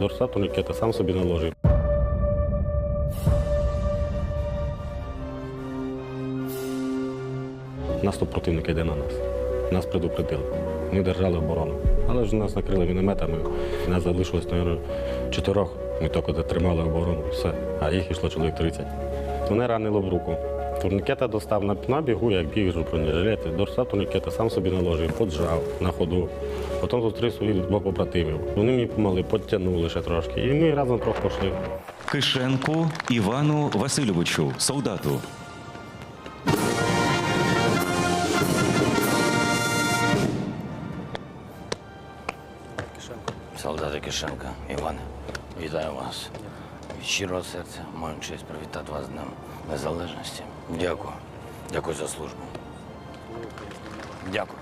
Дорса турнікета сам собі наложив. Наступ противника йде на нас. Нас предупредили. Ми держали оборону. Але ж нас накрили мінометами. Нас залишилось, мабуть, чотирьох. Ми тільки тримали оборону. Все. А їх йшло чоловік 30. Мене ранило в руку. Турнікета достав на, на бігу, як біг в бронежилети. Дорса турнікета сам собі наложив, поджав на ходу. Потім зустрів своїх двох побратимів. Вони мені допомогли, підтягнули ще трошки. І ми разом трохи пішли. Кишенку Івану Васильовичу, солдату. Солдати Кишенка, Іване, вітаю вас. Від щирого серця маю честь привітати вас з Днем Незалежності. Дякую. Дякую за службу. Дякую.